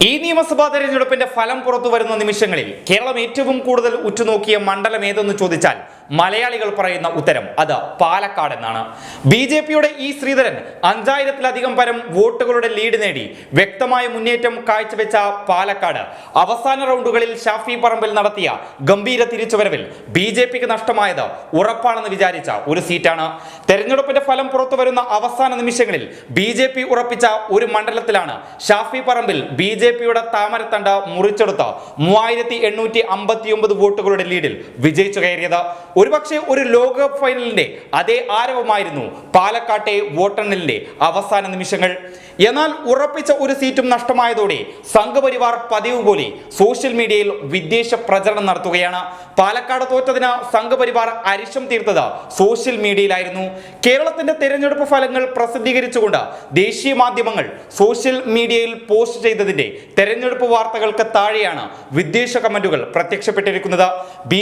ഈ നിയമസഭാ തെരഞ്ഞെടുപ്പിന്റെ ഫലം പുറത്തു വരുന്ന നിമിഷങ്ങളിൽ കേരളം ഏറ്റവും കൂടുതൽ ഉറ്റുനോക്കിയ മണ്ഡലം ഏതെന്ന് ചോദിച്ചാൽ മലയാളികൾ പറയുന്ന ഉത്തരം അത് പാലക്കാട് എന്നാണ് ബി ജെ പിയുടെ ഇ ശ്രീധരൻ അഞ്ചായിരത്തിലധികം പരം വോട്ടുകളുടെ ലീഡ് നേടി. വ്യക്തമായ മുന്നേറ്റം കാഴ്ചവെച്ച പാലക്കാട്. അവസാന റൗണ്ടുകളിൽ ഷാഫി പറമ്പിൽ നടത്തിയ ഗംഭീര തിരിച്ചുവരവിൽ ബി ജെ പിക്ക് നഷ്ടമായത് ഉറപ്പാണെന്ന് വിചാരിച്ച ഒരു സീറ്റാണ്. തെരഞ്ഞെടുപ്പിന്റെ ഫലം പുറത്തു വരുന്ന അവസാന നിമിഷങ്ങളിൽ ബി ജെ പി ഉറപ്പിച്ച ഒരു മണ്ഡലത്തിലാണ് ഷാഫി പറമ്പിൽ ബി ജെ പിയുടെ താമരത്തണ്ട മുറിച്ചെടുത്ത് മൂവായിരത്തി എണ്ണൂറ്റി അമ്പത്തി ഒമ്പത് വോട്ടുകളുടെ ലീഡിൽ വിജയിച്ചു കയറിയത്. ഒരുപക്ഷെ ഒരു ലോകകപ്പ് ഫൈനലിന്റെ അതേ ആരവമായിരുന്നു പാലക്കാട്ടെ വോട്ടെണ്ണലിന്റെ അവസാന നിമിഷങ്ങൾ. എന്നാൽ ഉറപ്പിച്ച ഒരു സീറ്റും നഷ്ടമായതോടെ സംഘപരിവാർ പതിവ് പോലെ സോഷ്യൽ മീഡിയയിൽ വിദ്വേഷ പ്രചരണം നടത്തുകയാണ്. പാലക്കാട് തോറ്റതിന് സംഘപരിവാർ അരിശം തീർത്തത് സോഷ്യൽ മീഡിയയിലായിരുന്നു. കേരളത്തിന്റെ തെരഞ്ഞെടുപ്പ് ഫലങ്ങൾ പ്രസിദ്ധീകരിച്ചുകൊണ്ട് ദേശീയ മാധ്യമങ്ങൾ സോഷ്യൽ മീഡിയയിൽ പോസ്റ്റ് ചെയ്തതിന്റെ തെരഞ്ഞെടുപ്പ് വാർത്തകൾക്ക് താഴെയാണ് വിദ്വേഷ കമന്റുകൾ പ്രത്യക്ഷപ്പെട്ടിരിക്കുന്നത്. ബി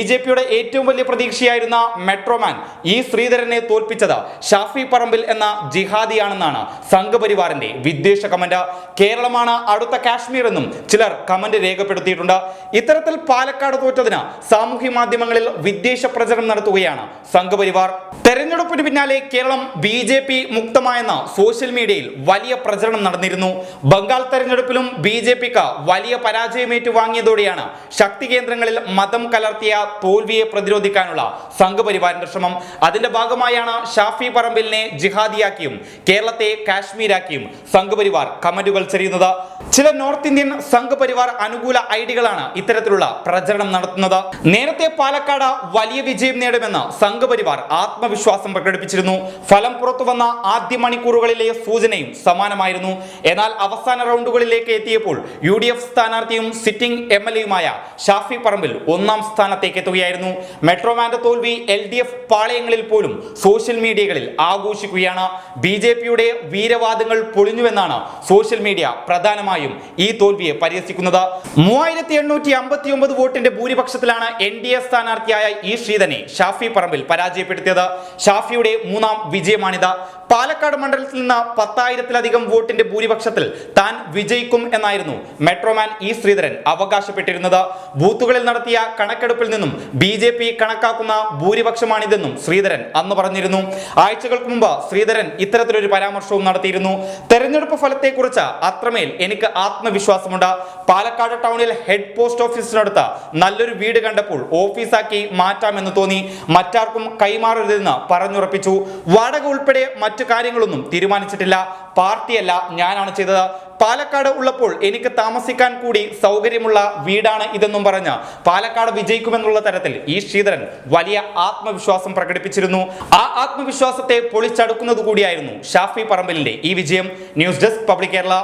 ഏറ്റവും വലിയ പ്രതീക്ഷയായിരുന്ന മെട്രോമാൻ ഈ ശ്രീധരനെ തോൽപ്പിച്ചത് ഷാഫി പറമ്പിൽ എന്ന ജിഹാദിയാണെന്നാണ് സംഘപരിവാറിന്റെ വിദ്വേഷ കമന്റ്. കേരളമാണ് അടുത്ത കാശ്മീർ എന്നും ചിലർ കമന്റ് രേഖപ്പെടുത്തിയിട്ടുണ്ട്. ഇത്തരത്തിൽ പാലക്കാട് തോറ്റതിന് സാമൂഹ്യ മാധ്യമങ്ങളിൽ വിദ്വേഷ പ്രചരണം നടത്തുകയാണ് സംഘപരിവാർ. തെരഞ്ഞെടുപ്പിന് പിന്നാലെ കേരളം ബി ജെ പി മുക്തമായെന്ന സോഷ്യൽ മീഡിയയിൽ വലിയ പ്രചരണം നടന്നിരുന്നു. ബംഗാൾ തെരഞ്ഞെടുപ്പിലും ബി ജെ പിക്ക് വലിയ പരാജയമേറ്റു വാങ്ങിയതോടെയാണ് ശക്തി കേന്ദ്രങ്ങളിൽ മതം കലർത്തിയ തോൽവിയെ പ്രതിരോധിക്കാനുള്ള സംഘപരിവാറിന്റെ ശ്രമം. അതിന്റെ ഭാഗമായാണ് ഷാഫി പറമ്പിലിനെ ജിഹാദിയാക്കിയും കേരളത്തെ കാശ്മീരാക്കിയും സംഘപരിവാർ കമന്റുകൾ ചെറിയുന്നത് ചില നോർത്ത് ഇന്ത്യൻ സംഘപരിവാർ അനുകൂല ഐഡികളാണ് ഇത്തരത്തിലുള്ള പ്രചരണം നടത്തുന്നത്. നേരത്തെ പാലക്കാട് വലിയ വിജയം നേടുമെന്ന് സംഘപരിവാർ ആത്മവിശ്വാസം പ്രകടിപ്പിച്ചിരുന്നു. ഫലം പുറത്തു വന്ന ആദ്യ മണിക്കൂറുകളിലെ സൂചനയും സമാനമായിരുന്നു. എന്നാൽ അവസാന റൗണ്ടുകളിലേക്ക് എത്തിയപ്പോൾ യു ഡി എഫ് സ്ഥാനാർത്ഥിയും സിറ്റിംഗ് എം എൽ എയുമായ ഷാഫി പറമ്പിൽ ഒന്നാം സ്ഥാനത്തേക്ക് എത്തുകയായിരുന്നു. മെട്രോമാന്റെ തോൽവി എൽ ഡി എഫ് പാളയങ്ങളിൽ പോലും സോഷ്യൽ മീഡിയകളിൽ ആഘോഷിക്കുകയാണ്. ബി ജെ പിയുടെ വീരവാദങ്ങൾ പൊളിഞ്ഞുവെന്നാണ് സോഷ്യൽ മീഡിയ പ്രധാനമായും ഈ തോൽവിയെ പരിഹസിക്കുന്നത്. മൂവായിരത്തി എണ്ണൂറ്റി അമ്പത്തി ഒമ്പത് വോട്ടിന്റെ ഭൂരിപക്ഷത്തിലാണ് എൻ ഡി എ സ്ഥാനാർത്ഥിയായ ഈ ശ്രീധനെ ഷാഫി പറമ്പിൽ പരാജയപ്പെടുത്തിയത്. ഷാഫിയുടെ മൂന്നാം വിജയമാണിത്. പാലക്കാട് മണ്ഡലത്തിൽ നിന്ന് പത്തായിരത്തിലധികം വോട്ടിന്റെ ഭൂരിപക്ഷത്തിൽ താൻ വിജയിക്കും എന്നായിരുന്നു മെട്രോമാൻ ഇ ശ്രീധരൻ അവകാശപ്പെട്ടിരുന്നത്. ബൂത്തുകളിൽ നടത്തിയ കണക്കെടുപ്പിൽ നിന്നും ബി ജെ പി കണക്കാക്കുന്ന ഭൂരിപക്ഷമാണിതെന്നും ശ്രീധരൻ അന്ന് പറഞ്ഞിരുന്നു. ആഴ്ചകൾക്ക് മുമ്പ് ശ്രീധരൻ ഇത്തരത്തിലൊരു പരാമർശവും നടത്തിയിരുന്നു. തെരഞ്ഞെടുപ്പ് ഫലത്തെക്കുറിച്ച് അത്രമേൽ എനിക്ക് ആത്മവിശ്വാസമുണ്ട്. പാലക്കാട് ടൗണിൽ ഹെഡ് പോസ്റ്റ് ഓഫീസിനടുത്ത് നല്ലൊരു വീട് കണ്ടപ്പോൾ ഓഫീസാക്കി മാറ്റാമെന്ന് തോന്നി. മറ്റാർക്കും കൈമാറരുതെന്ന് പറഞ്ഞുറപ്പിച്ചു. വാടക ഉൾപ്പെടെ മറ്റു കാര്യങ്ങളൊന്നും തീരുമാനിച്ചിട്ടില്ല. പാർട്ടിയല്ല ഞാനാണ് ചെയ്തത്. പാലക്കാട് ഉള്ളപ്പോൾ എനിക്ക് താമസിക്കാൻ കൂടി സൗകര്യമുള്ള വീടാണ് ഇതെന്നും പറഞ്ഞ് പാലക്കാട് വിജയിക്കുമെന്നുള്ള തരത്തിൽ ഈ ശ്രീധരൻ വലിയ ആത്മവിശ്വാസം പ്രകടിപ്പിച്ചിരുന്നു. ആ ആത്മവിശ്വാസത്തെ പൊളിച്ചടുക്കുന്നത് കൂടിയായിരുന്നു ഷാഫി പറമ്പലിന്റെ ഈ വിജയം. News desk public Kerala.